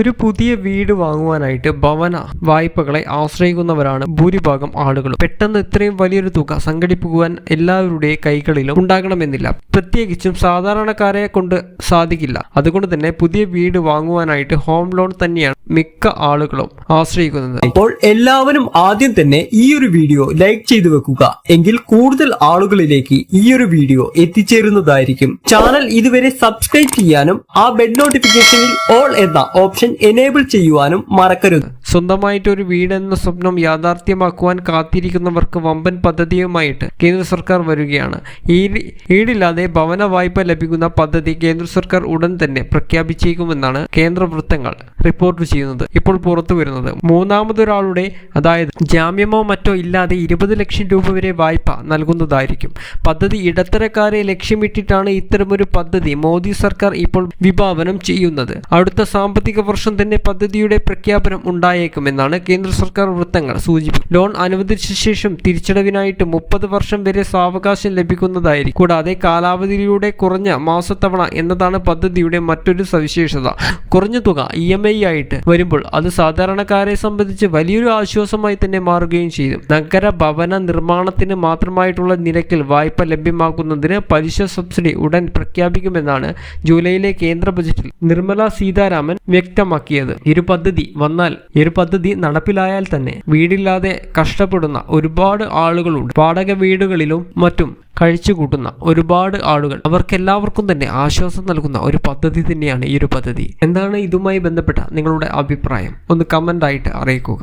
ഒരു പുതിയ വീട് വാങ്ങുവാനായിട്ട് ഭവന വായ്പകളെ ആശ്രയിക്കുന്നവരാണ് ഭൂരിഭാഗം ആളുകളും. പെട്ടെന്ന് ഇത്രയും വലിയൊരു തുക സംഘടിപ്പിക്കുവാൻ എല്ലാവരുടെയും കൈകളിലും ഉണ്ടാകണമെന്നില്ല. പ്രത്യേകിച്ചും സാധാരണക്കാരെ കൊണ്ട് സാധിക്കില്ല. അതുകൊണ്ട് തന്നെ പുതിയ വീട് വാങ്ങുവാനായിട്ട് ഹോം ലോൺ തന്നെയാണ് മിക്ക ആളുകളും ആശ്രയിക്കുന്നത്. അപ്പോൾ എല്ലാവരും ആദ്യം തന്നെ ഈ ഒരു വീഡിയോ ലൈക്ക് ചെയ്തു വെക്കുക. എങ്കിൽ കൂടുതൽ ആളുകളിലേക്ക് ഈ ഒരു വീഡിയോ എത്തിച്ചേരുന്നതായിരിക്കും. ചാനൽ ഇതുവരെ സബ്സ്ക്രൈബ് ചെയ്യാനും ആ ബെഡ് നോട്ടിഫിക്കേഷനിൽ ഓൾ എന്ന ഓപ്ഷൻ എനേബിൾ ചെയ്യുവാനും മറക്കരുത്. സ്വന്തമായിട്ട് ഒരു വീടെന്ന സ്വപ്നം യാഥാർത്ഥ്യമാക്കുവാൻ കാത്തിരിക്കുന്നവർക്ക് വമ്പൻ പദ്ധതിയുമായിട്ട് കേന്ദ്ര സർക്കാർ വരികയാണ്. ഈട് ഈടില്ലാതെ ഭവന വായ്പ ലഭിക്കുന്ന പദ്ധതി കേന്ദ്ര സർക്കാർ ഉടൻ തന്നെ പ്രഖ്യാപിച്ചേക്കുമെന്നാണ് കേന്ദ്ര വൃത്തങ്ങൾ റിപ്പോർട്ട് ചെയ്യുന്നത്. ഇപ്പോൾ പുറത്തു വരുന്നത് മൂന്നാമതൊരാളുടെ അതായത് ജാമ്യമോ മറ്റോ ഇല്ലാതെ ഇരുപത് ലക്ഷം രൂപ വരെ വായ്പ നൽകുന്നതായിരിക്കും. പദ്ധതി ഇടത്തരക്കാരെ ലക്ഷ്യമിട്ടിട്ടാണ് ഇത്തരമൊരു പദ്ധതി മോദി സർക്കാർ ഇപ്പോൾ വിഭാവനം ചെയ്യുന്നത്. അടുത്ത സാമ്പത്തിക വർഷം തന്നെ പദ്ധതിയുടെ പ്രഖ്യാപനം ഉണ്ടായേക്കുമെന്നാണ് കേന്ദ്ര സർക്കാർ വൃത്തങ്ങൾ സൂചിപ്പിക്കുന്നത്. ലോൺ അനുവദിച്ച ശേഷം തിരിച്ചടവിനായിട്ട് മുപ്പത് വർഷം വരെ സാവകാശം ലഭിക്കുന്നതായിരിക്കും. കൂടാതെ കാലാവധിയിലൂടെ കുറഞ്ഞ മാസത്തവണ എന്നതാണ് പദ്ധതിയുടെ മറ്റൊരു സവിശേഷത. കുറഞ്ഞ തുക ഇ എം ഐ ആയിട്ട് വരുമ്പോൾ അത് സാധാരണക്കാരെ സംബന്ധിച്ച് വലിയൊരു ആശ്വാസമായി തന്നെ മാറുകയും ചെയ്തു. നഗര ഭവന നിർമ്മാണത്തിന് മാത്രമായിട്ടുള്ള നിരക്കിൽ വായ്പ ലഭ്യമാക്കുന്നതിന് പലിശ സബ്സിഡി ഉടൻ പ്രഖ്യാപിക്കുമെന്നാണ് ജൂലൈയിലെ കേന്ദ്ര ബജറ്റിൽ നിർമ്മല സീതാരാമൻ വ്യക്തമാക്കിയത്. ഒരു പദ്ധതി വന്നാൽ ഇരു പദ്ധതി നടപ്പിലായാൽ തന്നെ വീടില്ലാതെ കഷ്ടപ്പെടുന്ന ഒരുപാട് ആളുകളുണ്ട്. വാടക വീടുകളിലും മറ്റും കഴിച്ചുകൂട്ടുന്ന ഒരുപാട് ആളുകൾ അവർക്കെല്ലാവർക്കും തന്നെ ആശ്വാസം നൽകുന്ന ഒരു പദ്ധതി തന്നെയാണ് ഈ ഒരു പദ്ധതി. എന്താണ് ഇതുമായി ബന്ധപ്പെട്ട നിങ്ങളുടെ അഭിപ്രായം? ഒന്ന് കമന്റായിട്ട് അറിയിക്കുക.